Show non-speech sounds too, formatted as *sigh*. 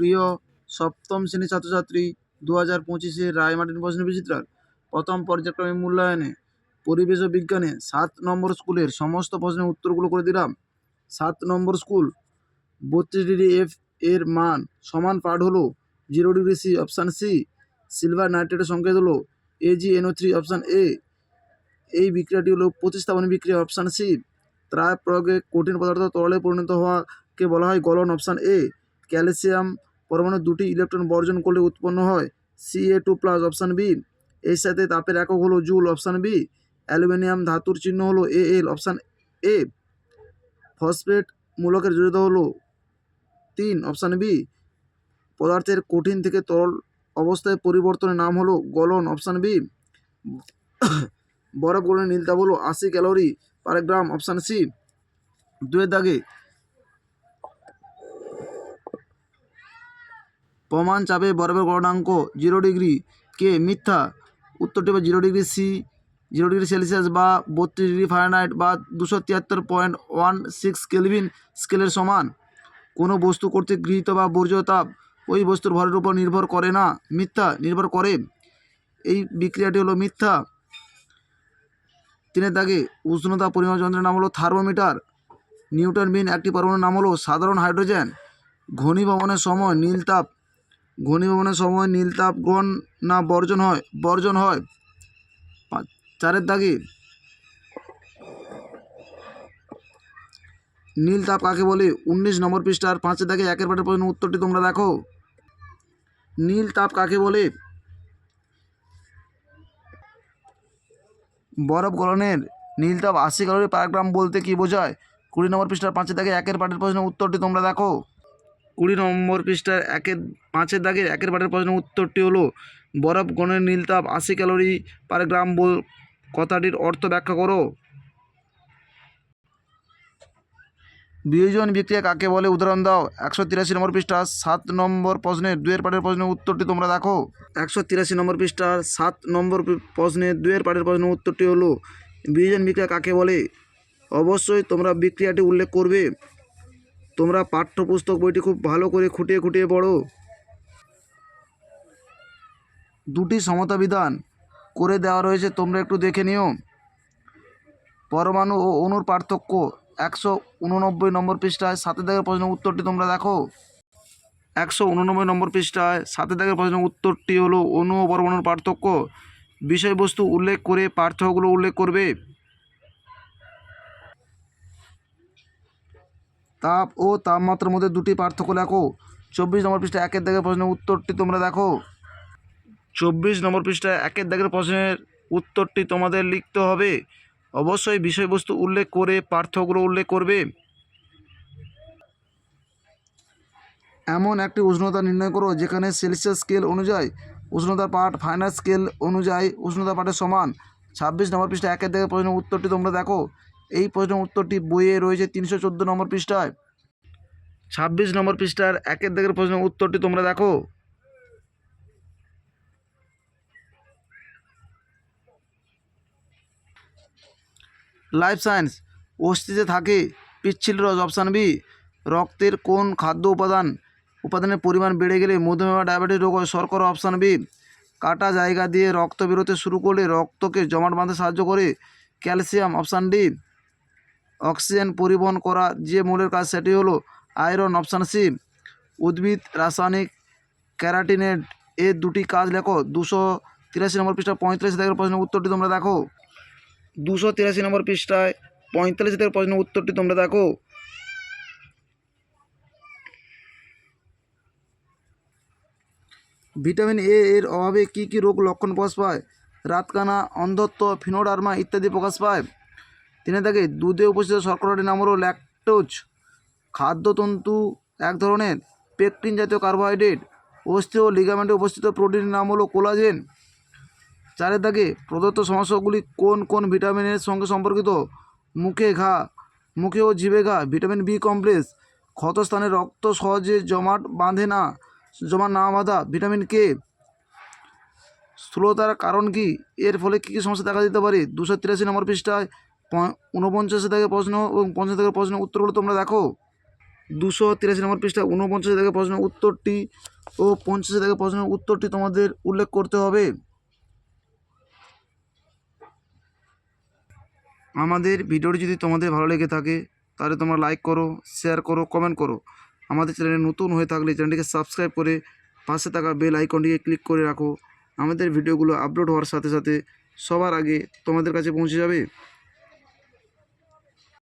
প্রিয় সপ্তম শ্রেণির ছাত্রছাত্রী দু হাজার পঁচিশে রায়মার্টিন প্রশ্ন বিচিত্রার। প্রথম পর্যায়ক্রমিক মূল্যায়নে পরিবেশ ও বিজ্ঞানে সাত নম্বর স্কুলের সমস্ত প্রশ্নের উত্তরগুলো করে দিলাম। সাত নম্বর স্কুল বত্রিশ ডিগ্রি এফ এর মান সমান পাঠ হলো zero degree C option C silver নাইট্রেটের সংকেত হলো এজিএনও থ্রি অপশান এ এই বিক্রিয়াটি হলো প্রতিস্থাপন বিক্রিয়া অপশান সি ত্রায় প্রয়োগে কঠিন পদার্থ তরলে পরিণত হওয়াকে বলা হয় গলন অপশান এ ক্যালসিয়াম পরমাণু দুটি ইলেকট্রন বর্জন করলে উৎপন্ন হয়। C A two plus option B এর সাথে তাপের একক হলো জুল অপশান বি অ্যালুমিনিয়াম ধাতুর চিহ্ন হলো এ এল অপশান এ ফসফেট মূলকের জড়িত হলো তিন অপশান বি পদার্থের কঠিন থেকে তরল অবস্থায় পরিবর্তনের নাম হলো গলন অপশান বি *coughs* বরফ গলনের নীলতাপ হলো আশি calorie per gram option C দুয়ের দাগে প্রমাণ চাপে বরফের গলনাঙ্ক জিরো ডিগ্রি কে মিথ্যা। উত্তরটি হবে zero degree C, zero degree Celsius বা বত্রিশ ডিগ্রি ফারেনহাইট বা দুশো তিয়াত্তর পয়েন্ট ওয়ান সিক্স কেলভিন স্কেলের সমান। কোনো বস্তু কর্তৃক গৃহীত বা বর্জ্য তাপ ওই বস্তুর ভরের উপর নির্ভর করে না। মিথ্যা নির্ভর করে। এই বিক্রিয়াটি হলো মিথ্যা। তিনের দাগে উষ্ণতা পরিমাপ যন্ত্রের নাম হলো থার্মোমিটার। নিউটন বিন একটি পরমাণুর নাম হলো সাধারণ হাইড্রোজেন। ঘনীভবনের সময় নীলতাপ ঘনীভবনের সময় নীলতাপ গ্রহণ না বর্জন হয় বর্জন হয়। চারের দাগে। নীলতাপ কাকে বলে? উনিশ নম্বর পৃষ্ঠার পাঁচের দাগে একের পাটের প্রশ্ন উত্তরটি তোমরা দেখো। নীল তাপ কাকে বলে? বরফ গলনের নীলতাপ আশি ক্যালোরি পার গ্রাম বলতে কি বোঝায়? কুড়ি নম্বর পৃষ্ঠার পাঁচের দাগে একের পাটের প্রশ্নের উত্তরটি তোমরা দেখো। কুড়ি নম্বর পৃষ্ঠার একের, পাঁচের দাগের একের পাটের প্রশ্নের উত্তরটি হলো, বরফ গণের নীলতাপ আশি ক্যালোরি পার গ্রাম বল, কথাটির অর্থ ব্যাখ্যা করো। বিয়োজন বিক্রিয়া কাকে বলে? উদাহরণ দাও। একশো তিরাশি নম্বর পৃষ্ঠা সাত নম্বর প্রশ্নের দুয়ের পাটের প্রশ্নের উত্তরটি তোমরা দেখো। একশো তিরাশি নম্বর পৃষ্ঠার সাত নম্বর প্রশ্নের দুয়ের পাটের প্রশ্নের উত্তরটি হলো, বিয়োজন বিক্রিয়া কাকে বলে? অবশ্যই তোমরা বিক্রিয়াটি উল্লেখ করবে। তোমরা পাঠ্যপুস্তক বইটি খুব ভালো করে খুঁটিয়ে খুঁটিয়ে পড়ো। দুটি সমতা বিধান করে দেওয়া রয়েছে, তোমরা একটু দেখে নিও। পরমাণু ও অণুর পার্থক্য একশো উননব্বই নম্বর পৃষ্ঠায় সাতের দাগের প্রশ্ন উত্তরটি তোমরা দেখো। একশো উননব্বই নম্বর পৃষ্ঠায় সাতের দাগের প্রশ্ন উত্তরটি হলো অণু ও পরমাণুর পার্থক্য। বিষয়বস্তু উল্লেখ করে পার্থক্যগুলো উল্লেখ করবে। তাপ ও তাপমাত্রার মধ্যে দুটি পার্থক্য লেখো। চব্বিশ নম্বর পৃষ্ঠা একের দাগের প্রশ্নের উত্তরটি তোমরা দেখো। চব্বিশ নম্বর পৃষ্ঠা একের দাগের প্রশ্নের উত্তরটি তোমাদের লিখতে হবে। অবশ্যই বিষয়বস্তু উল্লেখ করে পার্থক্যগুলো উল্লেখ করবে। এমন একটি উষ্ণতা নির্ণয় করো যেখানে সেলসিয়াস স্কেল অনুযায়ী উষ্ণতার পাঠ ফাইনাল স্কেল অনুযায়ী উষ্ণতা পাঠের সমান। ছাব্বিশ নম্বর পৃষ্ঠা একের দিকে প্রশ্নের উত্তরটি তোমরা দেখো। এই প্রশ্নের উত্তরটি বইয়ে রয়েছে তিনশো চোদ্দ নম্বর পৃষ্ঠায়। ছাব্বিশ নম্বর পৃষ্ঠার একের দিকের প্রশ্নের উত্তরটি তোমরা দেখো। লাইফ সায়েন্স, অস্থিতে থাকে, পিচ্ছিল রস, অপশান বি, রক্তের কোন খাদ্য উপাদান, উপাদানের পরিমাণ বেড়ে গেলে মধুমেহ ডায়াবেটিস রোগ হয়, শর্করা, অপশান বি, কাটা জায়গা দিয়ে রক্ত বেরোতে শুরু করলে রক্তকে জমাট বাঁধতে সাহায্য করে ক্যালসিয়াম, অপশান ডি। অক্সিজেন পরিবহন করা যে মূলের কাজ, সেটি হলো আয়রন অপশান সি। উদ্ভিদ, রাসায়নিক, ক্যারাটিনেড এর দুটি কাজ লেখো। দুশো তিরাশি নম্বর পৃষ্ঠা পঁয়ত্রিশ থেকে প্রশ্নের উত্তরটি তোমরা দেখো। দুশো তিরাশি নম্বর পৃষ্ঠায় পঁয়তাল্লিশ থেকে প্রশ্নের উত্তরটি তোমরা দেখো। ভিটামিন এ এর অভাবে কি কি রোগ লক্ষণ প্রকাশ পায়? রাতকানা, অন্ধত্ব, ফিনোডার্মা ইত্যাদি প্রকাশ পায়। তিনি থাকে দুধে উপস্থিত শর্করাটির নাম হলো ল্যাকটোজ, খাদ্যতন্তু এক ধরনের পেকটিন জাতীয় কার্বোহাইড্রেট, অস্থি ও লিগামেন্টে উপস্থিত প্রোটিনের নাম হলো কোলাজেন। চারের দাগে প্রদত্ত সমস্যাগুলি কোন কোন ভিটামিনের সঙ্গে সম্পর্কিত? মুখে ঘা, মুখে ও জিভে ঘা, ভিটামিন বি কমপ্লেক্স, ক্ষতস্থানে রক্ত সহজে জমাট বাঁধে না জমা না বাঁধা, ভিটামিন কে? স্থূলতার কারণ কি? এর ফলে কী কী সমস্যা দেখা দিতে পারে? দুশো তিরাশি নম্বর পৃষ্ঠায় ঊনপঞ্চাশে থেকে প্রশ্ন এবং পঞ্চাশ থেকে প্রশ্নের উত্তরগুলো তোমরা দেখো। দুশো তিরাশি নম্বর পৃষ্ঠা, ঊনপঞ্চাশ থেকে প্রশ্নের উত্তরটি ও পঞ্চাশ থেকে প্রশ্নের উত্তরটি তোমাদের উল্লেখ করতে হবে। আমাদের ভিডিওটি যদি তোমাদের ভালো লেগে থাকে, তাহলে তোমরা লাইক করো শেয়ার করো কমেন্ট করো। আমাদের চ্যানেলে নতুন হয়ে থাকলে চ্যানেলটিকে সাবস্ক্রাইব করে পাশে থাকা বেল আইকনটিকে ক্লিক করে রাখো। আমাদের ভিডিওগুলো আপলোড হওয়ার সাথে সাথে সবার আগে তোমাদের কাছে পৌঁছে যাবে।